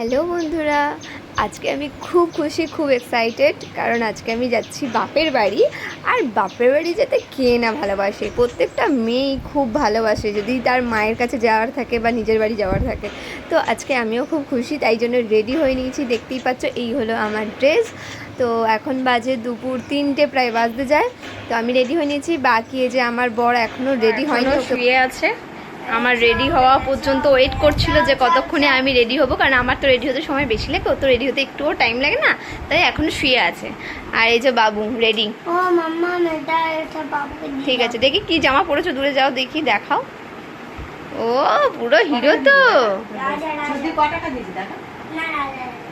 Hello বন্ধুরা আজকে আমি খুব খুশি খুব এক্সাইটেড কারণ আজকে আমি যাচ্ছি বাপের বাড়ি। আর বাপের বাড়ি যেতে কে না ভালোবাসে? প্রত্যেকটা মেয়েই খুব ভালোবাসে যদি তার মায়ের কাছে যাওয়ার থাকে বা নিজের বাড়ি যাওয়ার থাকে। তো আজকে আমিও খুব খুশি তাই জন্য রেডি হয়ে নিয়েছি। দেখতেই পাচ্ছ এই হলো আমার ড্রেস তো এখন বাজে দুপুর তিনটে প্রায় বাজতে যায়। তো আমি রেডি হয়ে নিয়েছি। বাকি যে আমার বর এখনও রেডি হয়নি শুয়ে আছে। আমার রেডি হওয়া পর্যন্ত ওয়েট করছিল যে কতক্ষণে আমি রেডি হব কারণ আমার তো রেডি হতে সময় বেশি লাগে ও তো রেডি হতে একটুও টাইম লাগে না তাই এখনও শুয়ে আছে। আর এই যে বাবু রেডি ও মাম্মা ঠিক আছে দেখি কি জামা পরেছো দূরে যাও দেখি দেখাও। ও পুরো হিরো তো।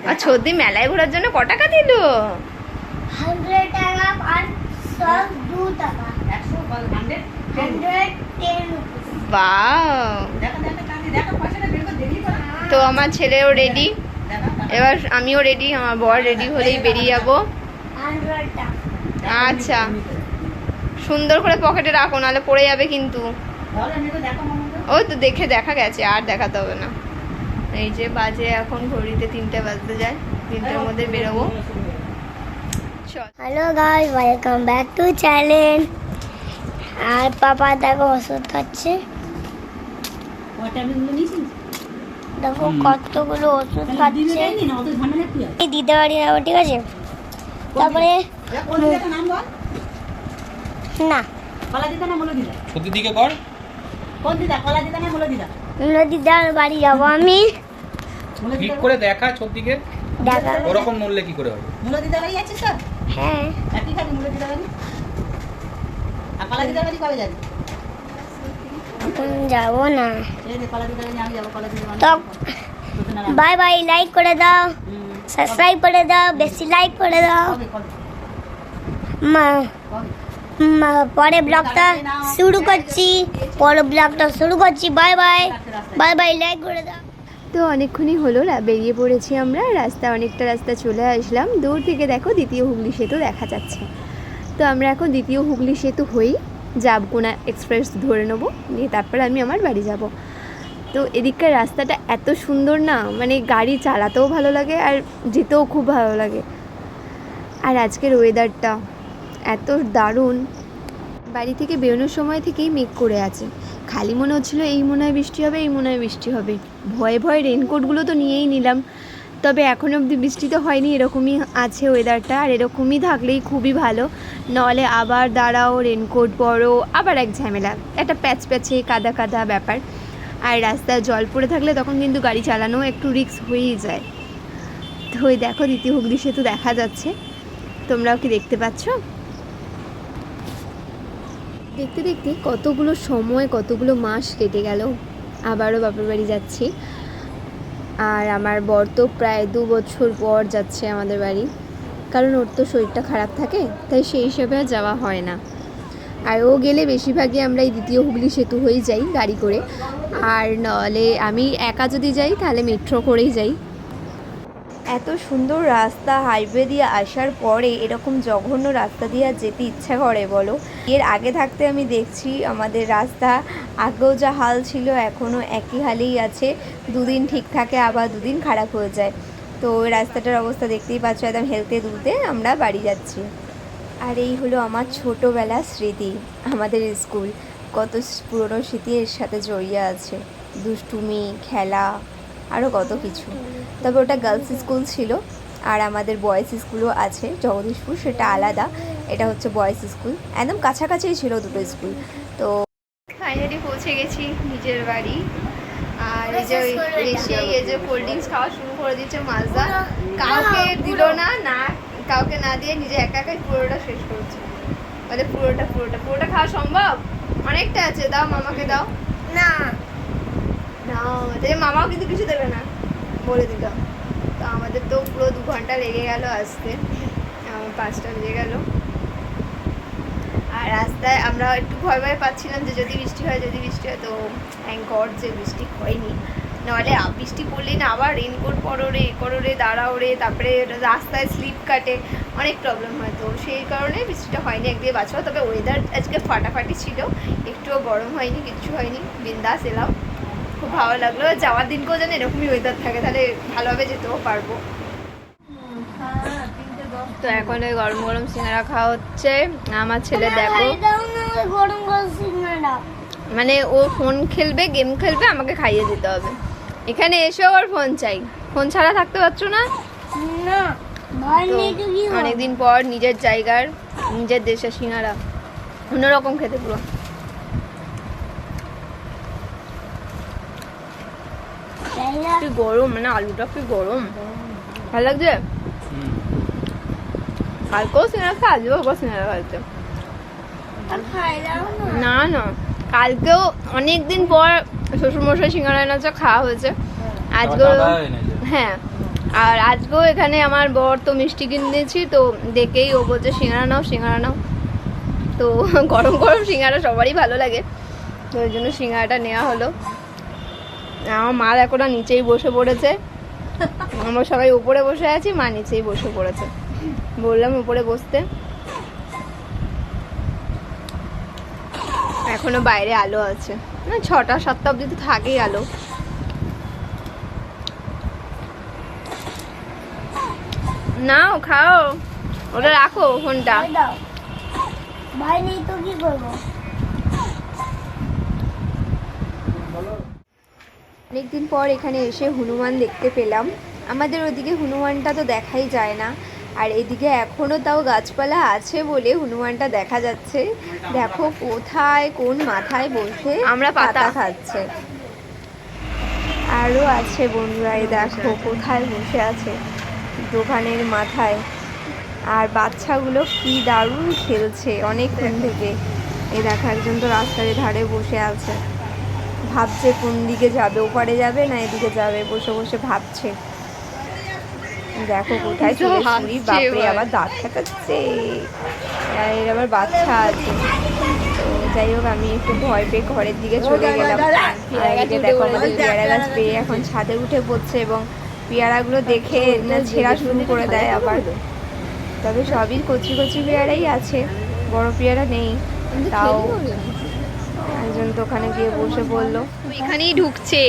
আর ছর্দি মেলায় ঘোরার জন্য ক টাকা দিল? টাকা আর সব দু টাকা। বাও তো আমার ছেলেও রেডি এবার আমিও রেডি আমার বর রেডি হলেই বেরিয়ে যাব। আচ্ছা। সুন্দর করে পকেটে রাখো নাহলে পড়ে যাবে কিন্তু। ওই তো দেখে দেখা গেছে আর দেখাতে হবে না। এই যে বাজে এখন ঘড়িতে তিনটে বাজতে যায়। তিনটের মধ্যে বেরোবো। Hello guy welcome back to channel আর পাপা দেখো ওষুধ খাচ্ছে। দেখো কতগুলো ওষুধ খাচ্ছে। দিতে পারি যাব ঠিক আছে? তারপরে না। সত্যি দিকে কর। নদীদার বাড়ি যাব আমি। ঠিক করে দেখা সত্যিকে দেখা। ওরকম নড়লে কি করে হবে? হ্যাঁ। এখন যাব? না। তো বাই বাই লাইক করে দাও। সাবস্ক্রাইব করে দাও বেশি লাইক করে দাও। মা- মা- পরে ব্লগটা শুরু করছি। পরে ব্লগটা শুরু করছি। Bye bye. Bye bye like করে দাও। তো অনেকক্ষণই হলো রা- বেরিয়ে পড়েছি আমরা। রাস্তা অনেকটা রাস্তা চলে আসলাম। দূর থেকে দেখো দ্বিতীয় হুগলি সেতু দেখা যাচ্ছে। তো আমরা এখন দ্বিতীয় হুগলি সেতু হই। যাবগুনা এক্সপ্রেস ধরে নেব, নিয়ে তারপরে আমি আমার বাড়ি যাব। তো এদিককার রাস্তাটা এত সুন্দর না মানে গাড়ি চালাতেও ভালো লাগে আর যেতেও খুব ভালো লাগে। আর আজকের ওয়েদারটা এত দারুণ। বাড়ি থেকে বেরোনোর সময় থেকেই মেঘ করে আছে। খালি মনে হচ্ছিল এই মনে হয় বৃষ্টি হবে, এই মনে হয় বৃষ্টি হবে। ভয়ে ভয়ে রেনকোটগুলো তো নিয়েই নিলাম। তবে এখন অবধি বৃষ্টি তো হয়নি, এরকমই আছে ওয়েদারটা আর এরকমই থাকলেই খুবই ভালো। নাহলে আবার দাঁড়াও রেনকোট পরো, আবার এক ঝামেলা। একটা প্যাচ প্যাচে, কাদা কাদা ব্যাপার। আর রাস্তায় জল পড়ে থাকলে তখন কিন্তু গাড়ি চালানো একটু রিস্ক হয়েই যায়। তো ওই দেখো দ্বিতীয় হুগলি সেতু দেখা যাচ্ছে। তোমরাও কি দেখতে পাচ্ছ? দেখতে দেখতে কতগুলো সময়, কতগুলো মাস কেটে গেল। আবারও বাপের বাড়ি যাচ্ছি। আর আমার বর তো প্রায় দু বছর পর যাচ্ছে আমাদের বাড়ি। কারণ ওর তো শরীরটা খারাপ থাকে, তাই সেই হিসাবে আর যাওয়া হয় না। আর ও গেলে বেশিরভাগই আমরা এই দ্বিতীয় হুগলি সেতু হয়েই যাই গাড়ি করে। আর নলে আমি একা যদি যাই, তাহলে মেট্রো করেই যাই। এত সুন্দর রাস্তা হাইওয়ে দিয়ে আসার পরে এরকম জঘন্য রাস্তা দিয়ে আর যেতে ইচ্ছা করে, বলো? এর আগে থাকতে আমি দেখছি আমাদের রাস্তা আগেও যা হাল ছিল, এখনও একই হালেই আছে। দুদিন ঠিক থাকে, আবার দুদিন খারাপ হয়ে যায়। তো রাস্তাটার অবস্থা দেখতেই পাচ্ছ, একদম হেলতে দুলতে আমরা বাড়ি যাচ্ছি। আর এই হলো আমার ছোটোবেলার স্মৃতি, আমাদের স্কুল। কত পুরনো স্মৃতি এর সাথে জড়িয়ে আছে। দুষ্টুমি, খেলা আরও কত কিছু। তবে ওটা গার্লস স্কুল ছিল, আর আমাদের বয়েজ স্কুলও আছে, জগদীশপুর, সেটা আলাদা। এটা হচ্ছে বয়েজ স্কুল একদম কাছাকাছিই ছিল দুটো স্কুল তো ফাইনালি পৌঁছে গেছি নিজের বাড়ি। আর এই যে এসে, এই যে কোল্ড ড্রিঙ্কস খাওয়া শুরু করে দিচ্ছে মাজা কাউকে দিল না না, কাউকে না দিয়ে নিজে একা একাই পুরোটা শেষ করছে। মানে পুরোটা পুরোটা পুরোটা খাওয়া সম্ভব? অনেকটা আছে, দাও, মামাকে দাও। না। তাই মামাও কিন্তু কিছু দেবে না, বলে দিলাম। তো আমাদের তো পুরো দু ঘণ্টা লেগে গেল আসতে, আমার পাঁচটা লেগে গেল। আর রাস্তায় আমরা একটু ভয় ভয় পাচ্ছিলাম যে যদি বৃষ্টি হয়, যদি বৃষ্টি হয়, তো থ্যাংক গড যে বৃষ্টি হয়নি। নাহলে বৃষ্টি পড়লেই না, আবার রেনকোট পরো রে, এ করো রে, দাঁড়াও রে, তারপরে রাস্তায় স্লিপ কাটে, অনেক প্রবলেম হয়। তো সেই কারণে বৃষ্টিটা হয়নি একদিকে বাঁচাও তবে ওয়েদার আজকে ফাটাফাটি ছিল, একটুও গরম হয়নি, কিচ্ছু হয়নি। বিন্দাস এলাম। খুব ভালো লাগল। যাওয়ার দিনকেও যেন এরকমই ওয়েদার থাকে তাহলে ভালোভাবে যেতেও পারব। তো এখন ওই গরম গরম সিঙ্গারা খাওয়া হচ্ছে। আমার ছেলে দেখো। গরম গরম সিঙ্গারা মানে ও ফোন খেলবে গেম খেলবে আমাকে খাইয়ে দিতে হবে। এখানে এসেও ওর ফোন চাই। ফোন ছাড়া থাকতে পারছ না? অনেকদিন পর নিজের জায়গার নিজের দেশের সিঙ্গারা। অন্যরকম খেতে পুরো তাই না? কি গরম? মানে আলুটা কি গরম? ভালো লাগছে। কালকেও সিঙ্গারা খা আজকেও সিঙ্গারা খাচ্ছে। আর না। না না। কালকেও অনেক দিন পর শ্বশুরমশাই সিঙ্গারা এনেছে খাওয়া হয়েছে। আজকেও হ্যাঁ। আর আজকেও এখানে আমার বর তো মিষ্টি কিনেছি তো দেখেই ও বলছে সিঙ্গারা নাও সিঙ্গারা নাও। তো গরম গরম সিঙ্গারা সবারই ভালো লাগে। তো ওই জন্য সিঙ্গারাটা নেওয়া হলো। আমার মা দেখো নিচেই বসে পড়েছে। আমরা সবাই উপরে বসে আছি, মা নিচেই বসে পড়েছে। বললাম উপরে বসতে। এখনও বাইরে আলো আছে। না, ছটা, সাতটা অব্দি তো থাকেই আলো। নাও, খাও। ওটা রাখো, ফোনটা। ভাই, নেই তো কি করব? অনেকদিন পর এখানে এসে হনুমান দেখতে পেলাম। আমাদের ওদিকে হনুমানটা তো দেখাই যায় না। আর এদিকে এখনও তাও গাছপালা আছে বলে হনুমানটা দেখা যাচ্ছে। দেখো কোথায় কোন মাথায় বসে আমরা পাতা। খাচ্ছে। আরও আছে বন্ধুরা দেখো কোথায় বসে আছে দোকানের মাথায়। আর বাচ্চাগুলো কি দারুণ খেলছে অনেকক্ষণ থেকে। এ দেখো একজন তো রাস্তার ধারে বসে আছে। ভাবছে কোন দিকে যাবে ওপারে যাবে না এদিকে যাবে? বসে বসে ভাবছে। দেখো কোথায় চলে হাসছে বাপরে। আবার দাঁত খাটাচ্ছে এর আবার বাচ্চা আছে। যাই হোক আমি একটু ভয় পেয়ে ঘরের দিকে চলে গেলাম। এদিকে দেখো আমাদের পেয়ারা গাছ পেয়ে এখন ছাদে উঠে পড়ছে এবং পেয়ারাগুলো দেখে না ছেঁড়া শুরু করে দেয় আবার। তবে সবই কচি কচি পেয়ারাই আছে। বড় পেয়ারা নেই। তাও একজন তো ওখানে গিয়ে বসে পড়ল এখানেই ঢুকছে।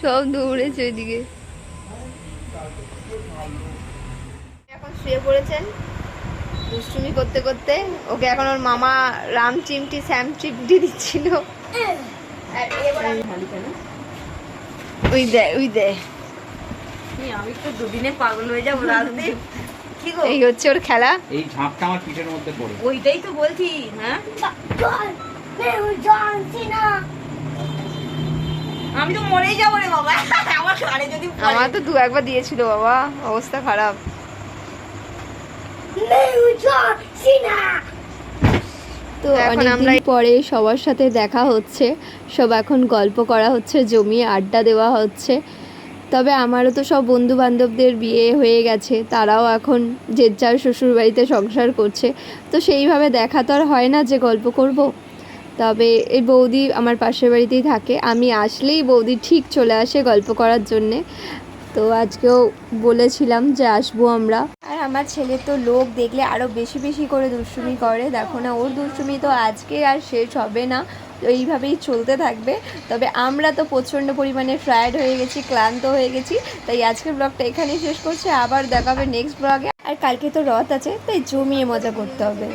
সব দৌড়েছে ওইদিকে। এখন শুয়ে পড়েছেন। দুষ্টুমি করতে করতে ওকে এখন ওর মামা রাম চিমটি শ্যাম চিমটি দিচ্ছিল। ওই দে ওই দে। আমি তো দুদিনে পাগল হয়ে যাব রাজদীপ এই হচ্ছে ওর খেলা। এই ঝাঁপটা আমার পিঠের মধ্যে পড়ে। ওইটাই তো বলছি হ্যাঁ? আমি তো মরেই যাব রে বাবা। আমার যদি আমার তো দু একবার দিয়েছিল বাবা অবস্থা খারাপ। তো এখন অনেকদিন আমরা- পরে সবার সাথে দেখা হচ্ছে। সব এখন গল্প করা হচ্ছে জমিয়ে আড্ডা দেওয়া হচ্ছে। তবে আমারও তো সব বন্ধু বান্ধবদের বিয়ে হয়ে গেছে, তারাও এখন যে যার শ্বশুর বাড়িতে সংসার করছে। তো সেইভাবে দেখা তো আর হয় না যে গল্প করব। তবে এই বৌদি আমার পাশের বাড়িতেই থাকে। আমি আসলেই বৌদি ঠিক চলে আসে গল্প করার জন্যে। তো আজকেও বলেছিলাম যে আসব আমরা। আর আমার ছেলে তো লোক দেখলে আরও বেশি বেশি করে দুষ্টুমি করে। দেখো না, ওর দুষ্টুমি তো আজকে আর শেষ হবে না। এইভাবেই চলতে থাকবে। তবে আমরা তো প্রচণ্ড পরিমাণে ফ্রায়েড হয়ে গেছি, ক্লান্ত হয়ে গেছি, তাই আজকের ব্লগটা এখানেই শেষ করছে। আবার দেখাবে নেক্সট ব্লগে আর কালকে তো রথ আছে, তাই জমিয়ে মজা করতে হবে।